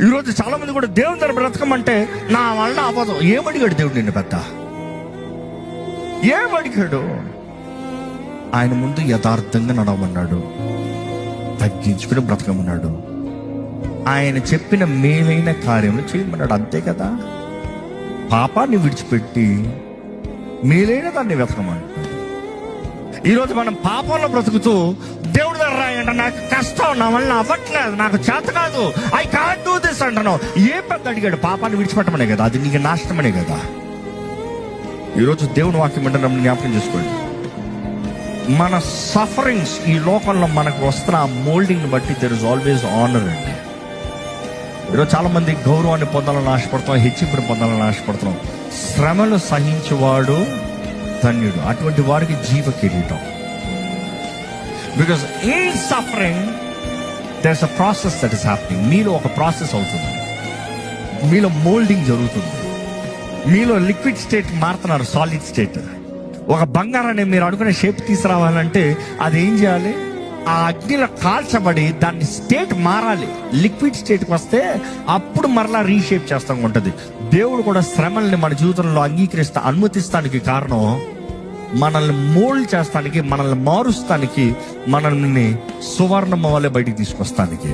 ఈరోజు చాలామంది కూడా దేవుని దగ్గర బ్రతకమంటే నా వలన అవ్వదు. ఏమడిగాడు దేవుడు నిన్ను పెద్ద? ఏమడిగాడు ఆయన ముందు యథార్థంగా నడవమన్నాడు. తగ్గించుకుని బ్రతకమన్నాడు. ఆయన చెప్పిన మేలైన కార్యములు చేయమన్నాడు. అంతే కదా? పాపాన్ని విడిచిపెట్టి మేలైన దాన్ని వెతకమన్నాడు. ఈరోజు మనం పాపంలో బ్రతుకుతూ దేవుడి నాకు కష్టం నా వల్ల అవ్వట్లేదు నాకు చేత కాదు. ఐ కాంట్ డూ దిస్ అంటున్నావు. ఏ పెద్ద అడిగాడు? పాపాన్ని విడిచిపెట్టమనే కదా అది నీకు నాశనమనే కదా. ఈరోజు దేవుని వాక్యం అంటే నన్ను జ్ఞాపకం చేసుకోండి. మన సఫరింగ్స్ ఈ లోకంలో మనకు వస్తున్న ఆ మోల్డింగ్ బట్టి దెర్ ఇస్ ఆల్వేస్ ఆనర్ అండి ఈరోజు చాలా మంది గౌరవాన్ని పొందాలని ఆశపడుతున్నాం హెచ్చింపుని పొందాలని ఆశపడుతున్నాం. శ్రమలు సహించేవాడు ధన్యుడు. అటువంటి వాడికి జీవ కిరీటం. బికాస్ ఈ suffering there's a process that is happening మీలో ఒక ప్రాసెస్ అవుతుంది. మీలో మోల్డింగ్ జరుగుతుంది. మీలో లిక్విడ్ స్టేట్ మారుతున్నారు సాలిడ్ స్టేట్ ఒక బంగారాన్ని మీరు అనుకునే షేప్ తీసుకురావాలంటే అది ఏం చేయాలి? ఆ అగ్నిలో కాల్చబడి దాన్ని స్టేట్ మారాలి. లిక్విడ్ స్టేట్కి వస్తే అప్పుడు మరలా రీషేప్ చేస్తాం ఉంటుంది. దేవుడు కూడా శ్రమల్ని మన జీవితంలో అంగీకరిస్తా అనుమతిస్తానికి కారణం మనల్ని మోల్డ్ చేస్తానికి మనల్ని మారుస్తానికి మనల్ని సువర్ణమ వల్లే బయటికి తీసుకొస్తానికి.